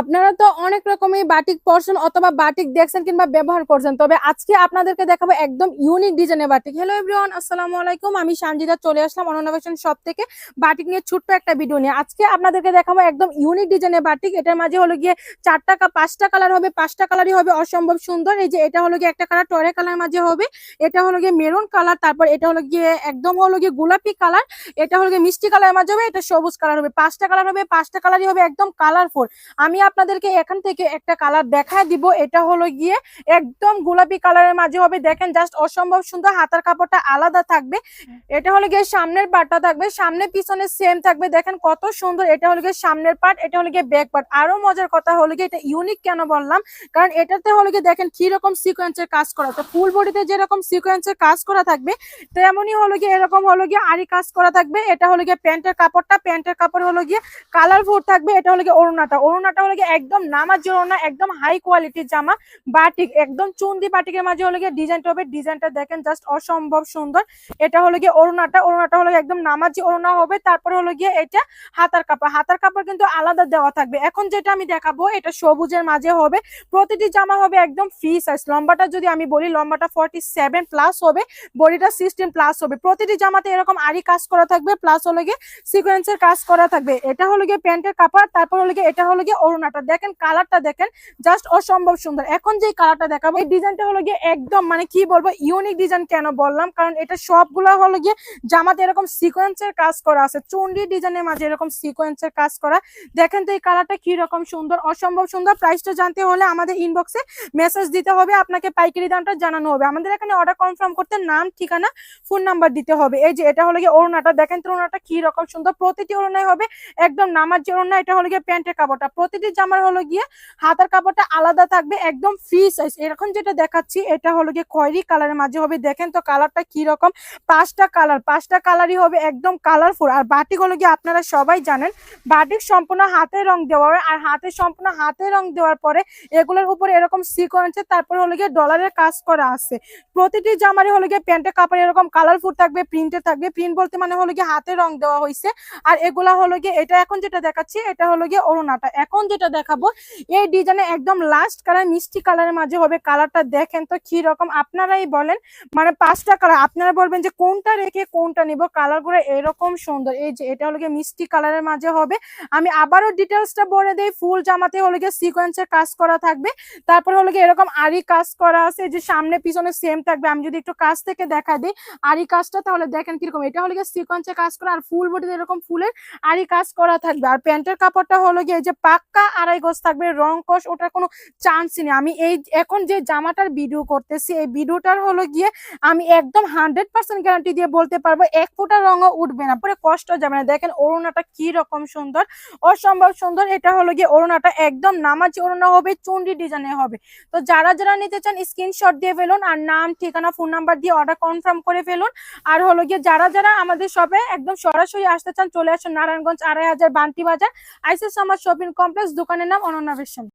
আপনারা তো অনেক রকমের বাটিক পরছেন অথবা বাটিক দেখছেন কিংবা ব্যবহার করছেন। তবে আজকে আপনাদেরকে দেখাবো একদম ইউনিক ডিজাইনের বাটিক। হ্যালো এভরিওয়ান আসসালামু আলাইকুম। আমি সানজিদা চলে আসলাম অনন্য ফ্যাশন শপ থেকে বাটিক নিয়ে ছোট্ট একটা ভিডিও নিয়ে। আজকে আপনাদেরকে দেখাবো একদম ইউনিক ডিজাইনের বাটিক। এটার মাঝে হলো গিয়ে চারটা কা পাঁচটা কালার হবে। পাঁচটা কালারই হবে অসম্ভব সুন্দর। এই যে এটা হলো গিয়ে একটা কালার টরে কালার মাঝে হবে। এটা হলো গিয়ে মেরুন কালার তারপর এটা হলো গিয়ে একদম হলো গিয়ে গোলাপি কালার এটা হলো গিয়ে মিষ্টি কালার মাঝে হবে, এটা সবুজ কালার হবে। পাঁচটা কালার হবে, পাঁচটা কালারই হবে একদম কালারফুল আমি আপনাদেরকে এখান থেকে একটা কালার দেখায় দিব এটা হলো গিয়ে একদম গোলাপি কালারের মাঝে হবে দেখেন জাস্ট অসম্ভব সুন্দর হাতার কাপড়টা আলাদা থাকবে এটা হলো গিয়ে সামনের পার্টটা থাকবে সামনে পিছনে সেম থাকবে দেখেন কত সুন্দর এটা হলো গিয়ে সামনের পার্ট এটা হলো গিয়ে ব্যাক পার্ট আরও মজার কথা হলো গিয়ে এটা ইউনিক কেন বললাম কারণ এটাতে হলো গিয়ে দেখেন কি রকম সিকোয়েন্সের কাজ করা তো ফুল বডিতে যেরকম সিকোয়েন্সের কাজ করা থাকবে তেমনই হলো গিয়ে এরকম হলো গিয়ে আরি কাজ করা থাকবে এটা হলো গিয়ে প্যান্টের কাপড়টা প্যান্টের কাপড় হলো গিয়ে কালারফুল থাকবে এটা হলো গিয়ে অরুণাটা অরুণাটা হলো গিয়ে একদম নামাজ ওড়না একদম হাই কোয়ালিটির জামা বাটিক একদম চুন্দি বাটিকের মাঝে হলো গিয়ে ডিজাইনটা হবে। ডিজাইনটা দেখেন জাস্ট অসম্ভব সুন্দর। এটা হলো গিয়ে অরুণাটা অরুণাটা হলো একদম নামাজি অরুণা হবে, তারপরে হলো গিয়ে এটা হাতার কাপড়। হাতার কাপড় কিন্তু আলাদা দেওয়া থাকবে। এখন যেটা আমি দেখাবো, এটা সবুজের মাঝে হবে। প্রতিটি জামা হবে একদম ফ্রি সাইজ লম্বাটা যদি আমি বলি, লম্বাটা ফর্টি সেভেন প্লাস হবে, বডিটা সিক্সটিন প্লাস হবে। প্রতিটি জামাতে এরকম আরি কাজ করা থাকবে প্লাস হলো গিয়ে সিকোয়েন্সের কাজ করা থাকবে। এটা হলো গিয়ে প্যান্টের কাপড়, তারপর হলো গিয়ে, এটা হলো গিয়ে অরুণাটা দেখেন, কালারটা দেখেন জাস্ট অসম্ভব সুন্দর। এখন যে কালারটা দেখাবো, এই ডিজাইনটা হলো গিয়ে একদম মানে কি বলব ইউনিক ডিজাইন কেন বললাম? কারণ এটা সবগুলো হলো গিয়ে জামাতে এরকম সিকোয়েন্সের কাজ করা আছে। চুন্ডি ডিজাইনের মাঝে এরকম সিকোয়েন্সের কাজ করা। দেখেন তো এই কালারটা কি রকম সুন্দর, অসম্ভব সুন্দর। প্রাইসটা জানতে হলে আমাদের ইনবক্সে মেসেজ দিতে হবে, আপনাকে পাইকারি দামটা জানানো হবে। আমাদের এখানে অর্ডার কনফার্ম করতে নাম, ঠিকানা ফোন নাম্বার দিতে হবে। এই যে এটা হলো গিয়ে অরুণাটা দেখেন তো অরুণাটা কি রকম সুন্দর। প্রতিটি অরুণায় হবে, একদম নামার যে অরুণা এটা হলো গিয়ে প্যান্টের কাপড়টা। প্রতিটি জামার হলো গিয়ে হাতার কাপড়টা আলাদা থাকবে, একদম ফ্রি সাইজ এরকম যেটা দেখাচ্ছি, এটা হলো গিয়ে খয়েরি কালারের মাঝে হবে। দেখেন তো কালারটা কি রকম? পাঁচটা কালার পাঁচটা কালারই হবে একদম কালারফুল আর বাটিক হলো গিয়ে আপনারা সবাই জানেন বাটিক সম্পূর্ণ হাতে রং দেওয়া হয়। আর হাতে সম্পূর্ণ হাতে রং দেওয়ার পরে এগুলোর উপরে এরকম সিকোয়েন্সে তারপর হলো গিয়ে ডলারের কাজ করা আছে। প্রতিটি জামারে হলো গিয়ে প্যান্টের কাপড় এরকম কালারফুল থাকবে প্রিন্টে থাকবে। প্রিন্ট বলতে মানে হলো গিয়ে হাতে রং দেওয়া হয়েছে আর এগুলা হলো গিয়ে, এটা এখন যেটা দেখাচ্ছি, এটা হলো গিয়ে অরুণাটা এখন যেটা দেখাবো, এই ডিজাইনে একদম লাস্ট কালার মিষ্টি কালারের মাঝে হবে কালারটা দেখেন তো কি রকম। আপনারাই বলেন মানে পাঁচটা কালার আপনারা বলবেন যে কোনটা রেখে কোনটা নিব কালারগুলো এরকম সুন্দর। এই যে এটা হলো গিয়ে মিষ্টি কালারের মাঝে হবে। আমি আবারও ডিটেলসটা বলে দেই ফুল জামাতে হলো গিয়ে সিকোয়েন্সের কাজ করা থাকবে। তারপর হলো গিয়ে এরকম আরি কাজ করা আছে যে সামনে পিছনে সেম থাকবে। আমি যদি একটু কাছ থেকে দেখা দিই আরি কাজটা তাহলে দেখেন কীরকম। এটা হলো গিয়ে সিকোয়েন্সের কাজ করা, আর ফুল বডিতে এরকম ফুলের আরি কাজ করা থাকবে। আর প্যান্টের কাপড়টা হলো গিয়ে যে পাক্কা আড়াই গজ থাকবে, রং কষ ওটার কোনো চান্সই নেই। আমি এই এখন যে জামাটার ভিডিও করতেছি, এই ভিডিওটার হলো গিয়ে আমি একদম হান্ড্রেড পার্সেন্ট গ্যারান্টি দিয়ে বলতে পারব, এক ফোঁটা রঙও উঠবে না। পরে কষ্ট যাবে না। দেখেন অরুণাটা কি রকম সুন্দর, অসম্ভব সুন্দর। এটা হলো গিয়ে অরুণাটা একদম নামাজি অরুণা হবে, চুন্ডি ডিজাইনে হবে। তো যারা যারা নিতে চান স্ক্রিনশট দিয়ে ফেলুন, আর নাম, ঠিকানা ফোন নাম্বার দিয়ে অর্ডার কনফার্ম করে ফেলুন। আর হলো গিয়ে যারা যারা আমাদের শপে একদম সরাসরি আসতে চান, চলে আসুন নারায়ণগঞ্জ আড়াই হাজার বান্তি বাজার আইসিস আমার শপিং কমপ্লেক্স দোকানের নাম অনন্যা ভীষণ